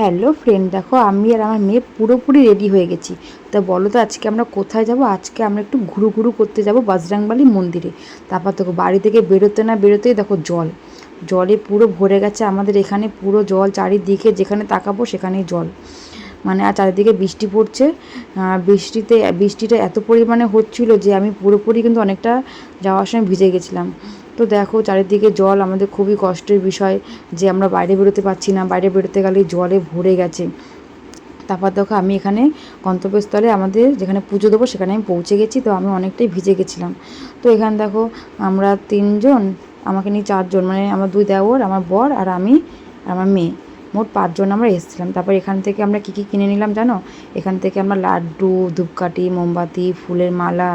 Hello friend দেখো আমি আর আমার মেয়ে পুরোপুরি রেডি হয়ে গেছি। তা বলো তো আজকে আমরা কোথায় যাব? আজকে আমরা একটু ঘুরু ঘুরু করতে যাব বজরাংবালি মন্দিরে। তারপর দেখো বাড়ি থেকে বেরোতে না বেরোতেই দেখো জল। জলে পুরো ভরে গেছে আমাদের এখানে পুরো জল চারিদিকে যেখানে তাকাবো সেখানেই জল। মানে আর চারিদিকে বৃষ্টি পড়ছে। বৃষ্টিতে, বৃষ্টিটা এত পরিমাণে হচ্ছিল যে আমি পুরোপুরি কিন্তু অনেকটা যাওয়ার সময় ভিজে গেছিলাম। তো দেখো চারিদিকে জল আমাদের খুবই কষ্টের বিষয় যে আমরা বাইরে বেরোতে পারছি না, বাইরে বেরোতে গেলে জলে ভরে গেছে। তারপর দেখো আমি এখানে গন্তব্যস্থলে আমাদের যেখানে পুজো দেবো সেখানে আমি পৌঁছে গেছি, তো আমি অনেকটাই ভিজে গেছিলাম। তো এখানে দেখো আমরা তিনজন, আমাকে নিয়ে চারজন মানে আমার দুই দেওর, আমার বর আর আমি আমার মেয়ে। মোট পাঁচজন আমরা এসেছিলাম। তারপর এখান থেকে আমরা কী কী কিনে নিলাম জানো? এখান থেকে আমরা লাড্ডু, ধূপকাঠি, মোমবাতি, ফুলের মালা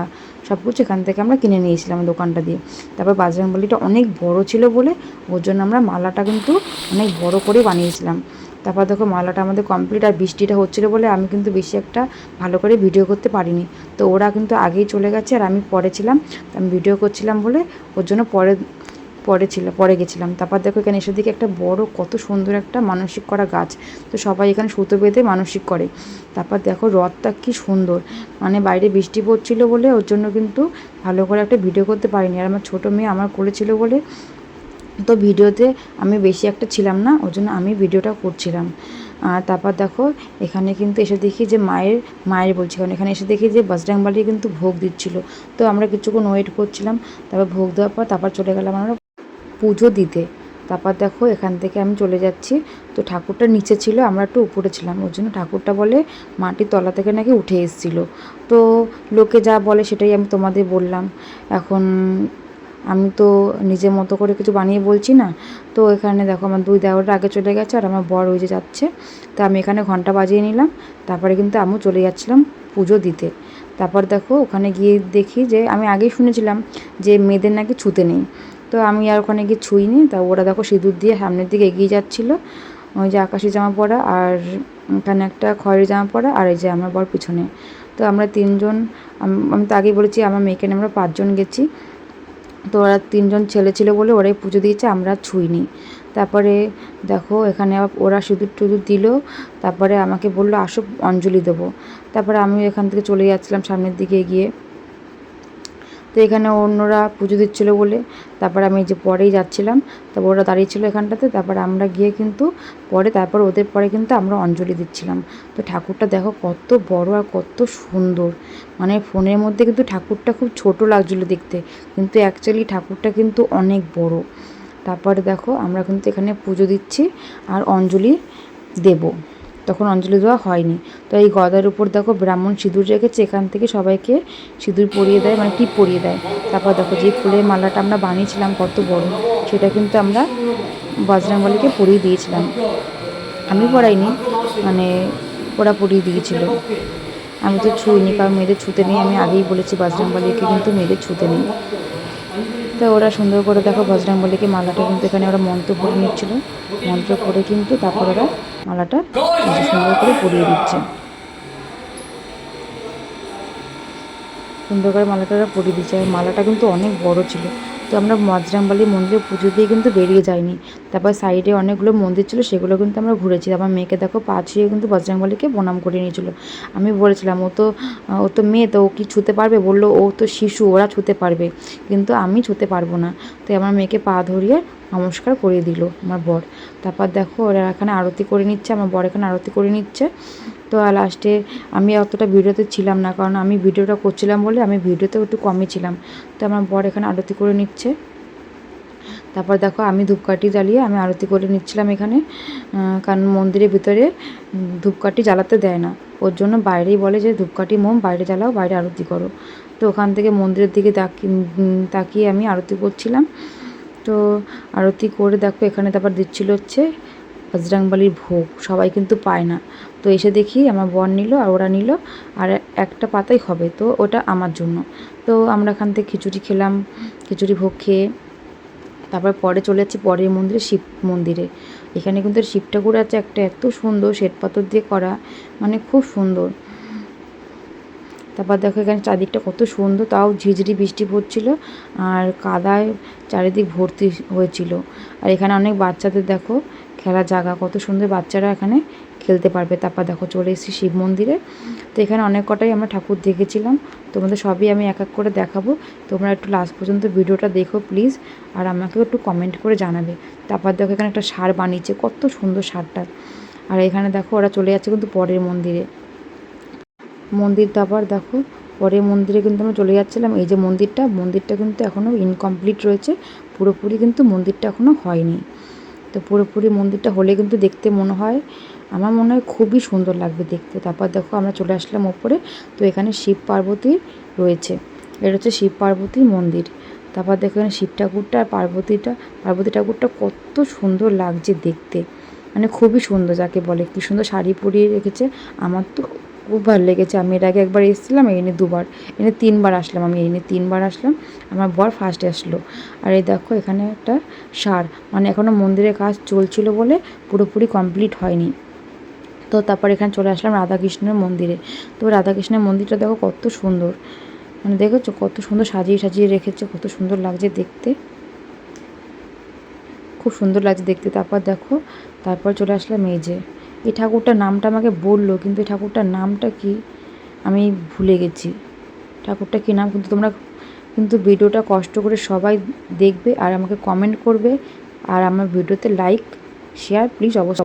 সব কিছু এখান থেকে আমরা কিনে নিয়েছিলাম দোকানটা দিয়ে। তারপর বাজরংবলিটা অনেক বড় ছিল বলে ওর জন্য আমরা মালাটা কিন্তু অনেক বড় করে বানিয়েছিলাম। তারপর দেখো মালাটা আমাদের কমপ্লিট আর বৃষ্টিটা হচ্ছিল বলে আমি কিন্তু বেশি একটা ভালো করে ভিডিও করতে পারিনি। তো ওরা কিন্তু আগেই চলে গেছে আর আমি পরে ছিলাম আমি ভিডিও করছিলাম বলে ওর জন্য পরে পরে ছিল, পরে গেছিলাম। তারপর দেখো এখানে এসে দিকে একটা বড়, কত সুন্দর একটা মানসিক করা গাছ। তো সবাই এখানে সুতো বেঁধে মানসিক করে। তারপর দেখো রথটা কি সুন্দর। মানে বাইরে বৃষ্টি পড়ছিল বলে ওর জন্য কিন্তু ভালো করে একটা ভিডিও করতে পারিনি। আর আমার ছোটো মেয়ে আমার করেছিল বলে তো ভিডিওতে আমি বেশি একটা ছিলাম না ওই জন্য আমি ভিডিওটা করছিলাম। আর তারপর দেখো এখানে কিন্তু এসে দেখি যে মায়ের মায়ের বলছি। কারণ এখানে এসে দেখি যে বজরাংবালি কিন্তু ভোগ দিচ্ছিল। তো আমরা কিছুক্ষণ ওয়েট করছিলাম। তারপর ভোগ দেওয়ার পর তারপর চলে গেলাম আমরা পুজো দিতে। তারপর দেখো এখান থেকে আমি চলে যাচ্ছি। তো ঠাকুরটা নিচে ছিল, আমরা একটু উপরে ছিলাম। ওর জন্য ঠাকুরটা বলে মাটির তলা থেকে নাকি উঠে এসেছিল। তো লোকে যা বলে সেটাই আমি তোমাদের বললাম। এখন আমি তো নিজের মতো করে কিছু বানিয়ে বলছি না। তো এখানে দেখো আমার দুই দেওয়ার আগে চলে গেছে আর আমার বর ওই যে যাচ্ছে। তো আমি এখানে ঘণ্টা বাজিয়ে নিলাম। তারপরে কিন্তু আমিও চলে যাচ্ছিলাম পুজো দিতে। তারপর দেখো ওখানে গিয়ে দেখি যে, আমি আগেই শুনেছিলাম যে মেয়েদের নাকি ছুতে নেই। তো আমি আর ওখানে গিয়ে ছুঁইনি। তা ওরা দেখো সিঁদুর দিয়ে সামনের দিকে এগিয়ে যাচ্ছিল। ওই যে আকাশি জামা পরা আর এখানে একটা খয়েরি জামা পরা আর এই যে আমার বর পিছনে। তো আমরা তিনজন, আমি তো আগেই বলেছি আমার মেয়েকে নিয়ে আমরা পাঁচজন গেছি। তো ওরা তিনজন ছেলে ছিল বলে ওরাই পুজো দিয়েছে, আমরা ছুঁইনি। তারপরে দেখো এখানে ওরা সিঁদুর টুদুর দিল, তারপরে আমাকে বলল, আসো অঞ্জলি দেবো। তারপরে আমি এখান থেকে চলে যাচ্ছিলাম সামনের দিকে এগিয়ে তো এখানে অন্যরা পুজো দিচ্ছিল বলে। তারপর আমি যে পরেই যাচ্ছিলাম তারপর ওরা দাঁড়িয়ে ছিল এখানটাতে। তারপর আমরা গিয়ে কিন্তু পরে, তারপর ওদের পরে কিন্তু আমরা অঞ্জলি দিচ্ছিলাম। তো ঠাকুরটা দেখো কত বড় আর কত সুন্দর। মানে ফোনের মধ্যে কিন্তু ঠাকুরটা খুব ছোট লাগছিল দেখতে, কিন্তু অ্যাকচুয়ালি ঠাকুরটা কিন্তু অনেক বড়। তারপরে দেখো আমরা কিন্তু এখানে পুজো দিচ্ছি আর অঞ্জলি দেবো। তখন অঞ্জলি দেওয়া হয়নি। তো এই গদার উপর দেখো ব্রাহ্মণ সিঁদুর রেখেছে, এখান থেকে সবাইকে সিঁদুর পরিয়ে দেয় মানে টিপ পরিয়ে দেয়। তারপর দেখো যে ফুলের মালাটা আমরা বানিয়েছিলাম, কত বড়, সেটা কিন্তু আমরা বজরংবলীকে পরিয়ে দিয়েছিলাম। আমি পরাইনি মানে ওরা পরিয়ে দিয়েছিল। আমি তো ছুঁইনি, কারণ মেয়েদের ছুতে নেই, আমি আগেই বলেছি বজরংবলীকে কিন্তু মেয়েদের ছুতে নেই। তো ওরা সুন্দর করে দেখো বজরংবলীকে মালাটা কিন্তু এখানে ওরা মন্ত্র পড়ে নিচ্ছিল। মন্ত্র পড়ে কিন্তু তারপর ওরা মালাটা সুন্দর করে পরিয়ে দিচ্ছে। সুন্দর করে মালাটা ওরা পরিয়ে দিচ্ছে। আর মালাটা কিন্তু অনেক বড় ছিল। তো আমরা বজরাংবালি মন্দিরে পুজো দিয়ে কিন্তু বেরিয়ে যাইনি। তারপর সাইডে অনেকগুলো মন্দির ছিল, সেগুলো কিন্তু আমরা ঘুরেছি। আমার মেয়েকে দেখো পা ছুঁয়ে কিন্তু বজরাংবালিকে প্রণাম করে নিয়েছিল। আমি বলেছিলাম, ও তো ও তো মেয়ে, তো ও কি ছুতে পারবে? বলল, ও তো শিশু, ওরা ছুতে পারবে। কিন্তু আমি ছুতে পারব না। তো আমার মেয়েকে পা ধরিয়ে নমস্কার করিয়ে দিল আমার বর। তারপর দেখো ওরা এখানে আরতি করে নিচ্ছে, আমার বর এখানে আরতি করে নিচ্ছে। তো লাস্টে আমি অতটা ভিডিওতে ছিলাম না, কারণ আমি ভিডিওটা করছিলাম বলে আমি ভিডিওতে একটু কমই ছিলাম। তো আমার বর এখানে আরতি করে নিচ্ছে। তারপর দেখো আমি ধূপকাঠি জ্বালিয়ে আমি আরতি করে নিচ্ছিলাম এখানে কারণ মন্দিরের ভিতরে ধূপকাঠি জ্বালাতে দেয় না। ওর জন্য বাইরেই বলে যে, ধূপকাঠি মোম, বাইরে জ্বালাও, বাইরে আরতি করো। তো ওখান থেকে মন্দিরের দিকে তাকি তাকিয়ে আমি আরতি করছিলাম। তো আরতি করে দেখো এখানে তারপর দিচ্ছিল হচ্ছে বজরাংবালির ভোগ, সবাই কিন্তু পায় না। তো এসে দেখি আমার বর নিল আর ওরা নিল আর একটা পাতাই হবে, তো ওটা আমার জন্য। তো আমরা এখান থেকে খিচুড়ি খেলাম, খিচুড়ি ভোগ খেয়ে তারপর পরে চলে যাচ্ছি পরের মন্দিরে, শিব মন্দিরে। এখানে কিন্তু শিব ঠাকুর আছে, একটা এত সুন্দর শ্বেত পাথর দিয়ে করা মানে খুব সুন্দর। তারপর দেখো এখানে চারদিকটা কত সুন্দর, তাও ঝিঝিরি বৃষ্টি পড়ছিল আর কাদায় চারিদিক ভর্তি হয়েছিল। আর এখানে অনেক বাচ্চাদের দেখো খেলার জায়গা, কত সুন্দর বাচ্চারা এখানে খেলতে পারবে। তারপর দেখো চলে এসেছি শিব মন্দিরে। তো এখানে অনেক কটাই আমরা ঠাকুর দেখেছিলাম। তোমাদের সবই আমি এক এক করে দেখাবো। তোমরা একটু লাস্ট পর্যন্ত ভিডিওটা দেখো প্লিজ আর আমাকেও একটু কমেন্ট করে জানাবে। তারপর দেখো এখানে একটা সার বানিয়েছে, কত সুন্দর সারটা। আর এখানে দেখো ওরা চলে যাচ্ছে কিন্তু পরের মন্দিরে। মন্দিরটা আবার দেখো পরে মন্দিরে কিন্তু আমরা চলে যাচ্ছিলাম। এই যে মন্দিরটা মন্দিরটা কিন্তু এখনও ইনকমপ্লিট রয়েছে। পুরোপুরি কিন্তু মন্দিরটা এখনও হয়নি। তো পুরোপুরি মন্দিরটা হলে কিন্তু দেখতে মনে হয়। আমার মনে হয় খুবই সুন্দর লাগবে দেখতে। তারপর দেখো আমরা চলে আসলাম ওপরে। তো এখানে শিব পার্বতী রয়েছে। এটা হচ্ছে শিব পার্বতীর মন্দির। তারপর দেখো এখানে শিব ঠাকুরটা আর পার্বতীটা। পার্বতী ঠাকুরটা কত সুন্দর লাগছে দেখতে। মানে খুবই সুন্দর যাকে বলে। কি সুন্দর শাড়ি পরিয়ে রেখেছে। আমার তো খুব ভালো লেগেছে। আমি এর আগে একবার এসেছিলাম, এনে দুবার, এনে তিনবার আসলাম আমি, এনে তিনবার আসলাম। আমার বর ফার্স্টে আসলো। আর এই দেখো, এখানে একটা সার মানে এখনও মন্দিরের কাজ চলছিল বলে পুরোপুরি কমপ্লিট হয়নি। তো তারপর এখানে চলে আসলাম রাধাকৃষ্ণের মন্দিরে। তো রাধাকৃষ্ণের মন্দিরটা দেখো কত সুন্দর। মানে দেখেছ কত সুন্দর সাজিয়ে সাজিয়ে রেখেছে, কত সুন্দর লাগছে দেখতে। খুব সুন্দর লাগছে দেখতে। তারপর দেখো, তারপর চলে আসলাম এই যে এই ঠাকুরটার নামটা আমাকে বলল, কিন্তু এই ঠাকুরটার নামটা কি আমি ভুলে গেছি। ঠাকুরটা কী নাম? কিন্তু তোমরা কিন্তু ভিডিওটা কষ্ট করে সবাই দেখবে আর আমাকে কমেন্ট করবে। আর আমার ভিডিওতে লাইক শেয়ার প্লিজ অবশ্যই।